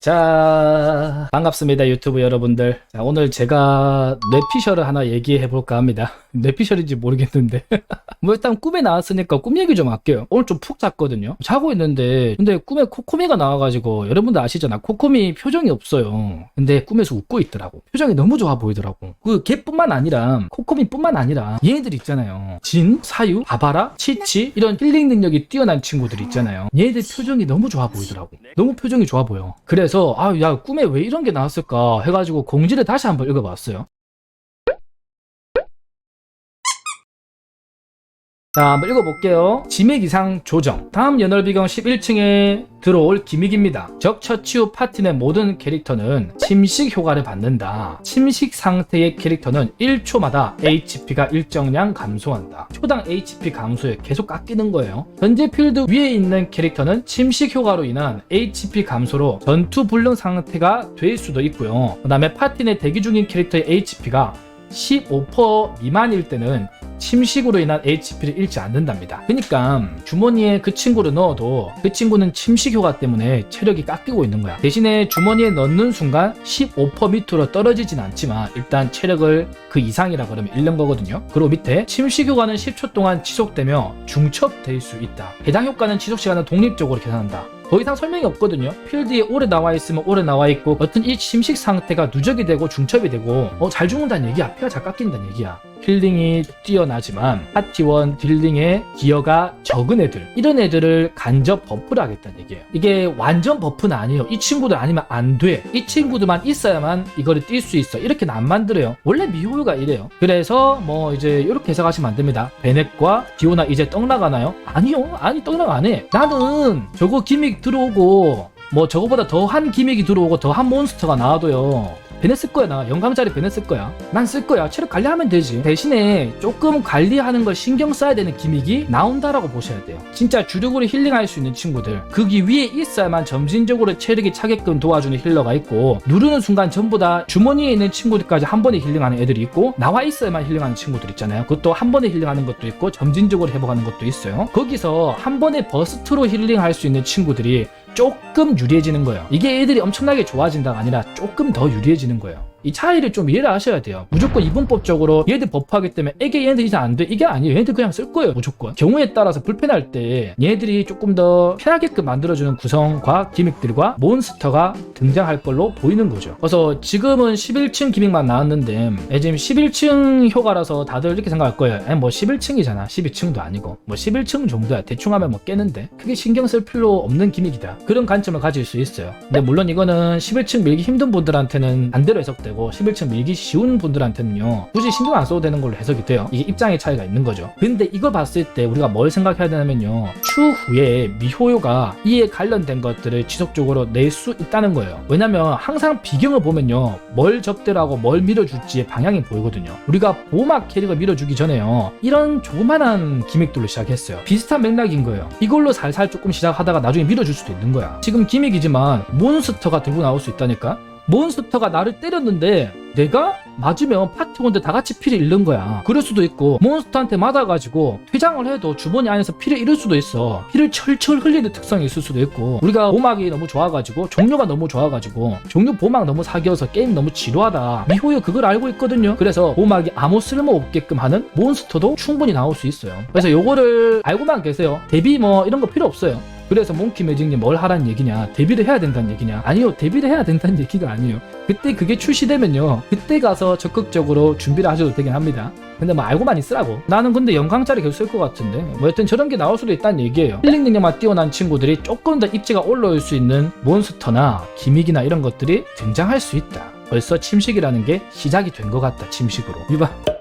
자, 반갑습니다. 유튜브 여러분들. 자, 오늘 제가 뇌피셜을 하나 얘기해 볼까 합니다. 뇌피셜인지 모르겠는데. 뭐 일단 꿈에 나왔으니까 꿈 얘기 좀 할게요. 오늘 좀 푹 잤거든요. 자고 있는데, 근데 꿈에 코코미가 나와가지고, 여러분들 아시잖아. 코코미 표정이 없어요. 근데 꿈에서 웃고 있더라고. 표정이 너무 좋아 보이더라고. 그 걔뿐만 아니라, 코코미뿐만 아니라, 얘네들 있잖아요. 진, 사유, 바바라, 치치, 이런 힐링 능력이 뛰어난 친구들 있잖아요. 얘네들 표정이 너무 좋아 보이더라고. 너무 표정이 좋아 보여. 그래서, 아, 야, 꿈에 왜 이런 게 나왔을까 해가지고 공지를 다시 한번 읽어봤어요. 자, 한번 읽어볼게요. 지맥 이상 조정. 다음 연월비경 11층에 들어올 기믹입니다. 적 처치 후 파티 내 모든 캐릭터는 침식 효과를 받는다. 침식 상태의 캐릭터는 1초마다 HP가 일정량 감소한다. 초당 HP 감소에 계속 깎이는 거예요. 현재 필드 위에 있는 캐릭터는 침식 효과로 인한 HP 감소로 전투 불능 상태가 될 수도 있고요. 그 다음에 파티 내 대기 중인 캐릭터의 HP가 15% 미만일 때는 침식으로 인한 HP를 잃지 않는답니다. 그러니까 주머니에 그 친구를 넣어도 그 친구는 침식 효과 때문에 체력이 깎이고 있는 거야. 대신에 주머니에 넣는 순간 15% 밑으로 떨어지진 않지만 일단 체력을 그 이상이라 그러면 잃는 거거든요. 그리고 밑에 침식 효과는 10초 동안 지속되며 중첩될 수 있다. 해당 효과는 지속 시간을 독립적으로 계산한다. 더 이상 설명이 없거든요. 필드에 오래 나와 있으면 오래 나와 있고 어떤 이 침식 상태가 누적이 되고 중첩이 되고 어, 잘 죽는다는 얘기야. 피가 잘 깎인다는 얘기야. 힐링이 뛰어나지만 파티원 딜링의 기여가 적은 애들 이런 애들을 간접 버프를 하겠다는 얘기예요. 이게 완전 버프는 아니에요. 이 친구들 아니면 안 돼. 이 친구들만 있어야만 이거를 뛸 수 있어. 이렇게는 안 만들어요. 원래 미호유가 이래요. 그래서 뭐 이제 이렇게 해석하시면 안 됩니다. 베넷과 디오나 이제 떡 나가나요? 아니요. 아니 떡 나가 안 해. 나는 저거 기믹 들어오고 뭐 저거보다 더 한 기믹이 들어오고 더 한 몬스터가 나와도요. 베넷 쓸 거야 나. 영감자리 베넷 쓸 거야. 난 쓸 거야. 체력 관리하면 되지. 대신에 조금 관리하는 걸 신경 써야 되는 기믹이 나온다라고 보셔야 돼요. 진짜 주력으로 힐링할 수 있는 친구들. 거기 위에 있어야만 점진적으로 체력이 차게끔 도와주는 힐러가 있고 누르는 순간 전부 다 주머니에 있는 친구들까지 한 번에 힐링하는 애들이 있고 나와 있어야만 힐링하는 친구들 있잖아요. 그것도 한 번에 힐링하는 것도 있고 점진적으로 회복하는 것도 있어요. 거기서 한 번에 버스트로 힐링할 수 있는 친구들이 조금 유리해지는 거예요. 이게 애들이 엄청나게 좋아진다가 아니라 조금 더 유리해지는 거예요. 이 차이를 좀 이해를 하셔야 돼요. 무조건 이분법적으로 얘들 버프하기 때문에 애게 얘네들 이제 안 돼. 이게 아니에요. 얘네들 그냥 쓸 거예요. 무조건. 경우에 따라서 불편할 때 얘네들이 조금 더 편하게끔 만들어주는 구성과 기믹들과 몬스터가 등장할 걸로 보이는 거죠. 그래서 지금은 11층 기믹만 나왔는데 애 지금 11층 효과라서 다들 이렇게 생각할 거예요. 에, 뭐 11층이잖아. 12층도 아니고 뭐 11층 정도야. 대충 하면 뭐 깨는데 크게 신경 쓸 필요 없는 기믹이다. 그런 관점을 가질 수 있어요. 근데 물론 이거는 11층 밀기 힘든 분들한테는 반대로 해석 되고 11층 밀기 쉬운 분들한테는요 굳이 신경 안 써도 되는 걸로 해석이 돼요. 이게 입장의 차이가 있는 거죠. 근데 이걸 봤을 때 우리가 뭘 생각해야 되냐면요 추후에 미호요가 이에 관련된 것들을 지속적으로 낼 수 있다는 거예요. 왜냐면 항상 비경을 보면요 뭘 적대라고 뭘 밀어줄지의 방향이 보이거든요. 우리가 보막 캐릭을 밀어주기 전에요 이런 조그만한 기믹들로 시작했어요. 비슷한 맥락인 거예요. 이걸로 살살 조금 시작하다가 나중에 밀어줄 수도 있는 거야. 지금 기믹이지만 몬스터가 들고 나올 수 있다니까. 몬스터가 나를 때렸는데 내가 맞으면 파티원들 다 같이 피를 잃는 거야. 그럴 수도 있고 몬스터한테 맞아가지고 퇴장을 해도 주머니 안에서 피를 잃을 수도 있어. 피를 철철 흘리는 특성이 있을 수도 있고 우리가 보막이 너무 좋아가지고 종료가 너무 좋아가지고 종료 보막 너무 사기여서 게임 너무 지루하다. 미호요 그걸 알고 있거든요. 그래서 보막이 아무 쓸모 없게끔 하는 몬스터도 충분히 나올 수 있어요. 그래서 요거를 알고만 계세요. 데뷔 뭐 이런 거 필요 없어요. 그래서 몽키 매직님 뭘 하라는 얘기냐? 데뷔를 해야 된다는 얘기냐? 아니요 데뷔를 해야 된다는 얘기가 아니에요. 그때 그게 출시되면요 그때 가서 적극적으로 준비를 하셔도 되긴 합니다. 근데 뭐 알고만 있으라고. 나는 근데 영광짜리 계속 쓸 것 같은데. 뭐 여튼 저런 게 나올 수도 있다는 얘기예요. 힐링 능력만 뛰어난 친구들이 조금 더 입지가 올라올 수 있는 몬스터나 기믹이나 이런 것들이 등장할 수 있다. 벌써 침식이라는 게 시작이 된 것 같다 침식으로. 유바